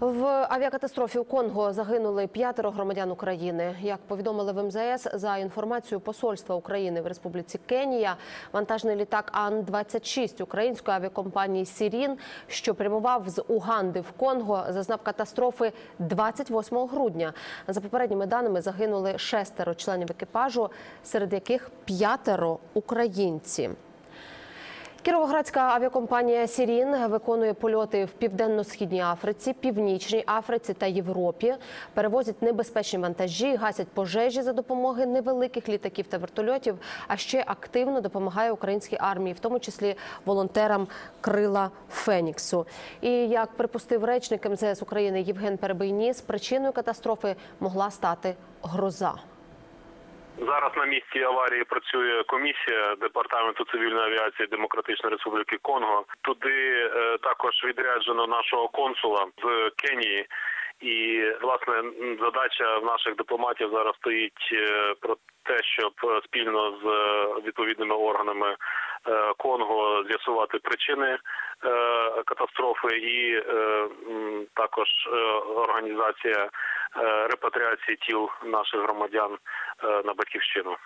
В авіакатастрофі у Конго загинули п'ятеро громадян України. Як повідомили в МЗС, за інформацією посольства України в Республіці Кенія, вантажний літак Ан-26 української авіакомпанії Сірін, що прямував з Уганди в Конго, зазнав катастрофи 28 грудня. За попередніми даними загинули шестеро членів екіпажу, серед яких п'ятеро українці. Кіровоградська авіакомпанія Сірін виконує польоти в південно-східній Африці, північній Африці та Європі. Перевозять небезпечні вантажі, гасять пожежі за допомоги невеликих літаків та вертольотів. А ще активно допомагає українській армії, в тому числі волонтерам Крила Феніксу. І як припустив речник МЗС України Євген Перебийніс, причиною катастрофи могла стати гроза. Зараз на місці аварії працює комісія департаменту цивільної авіації Демократичної Республіки Конго. Туди е, також відряджено нашого консула з Кенії. І власне задача наших дипломатів зараз стоїть е, про те, щоб е, спільно з відповідними органами Конго з'ясувати причини катастрофи і також організація репатріації тіл наших громадян е, на батьківщину.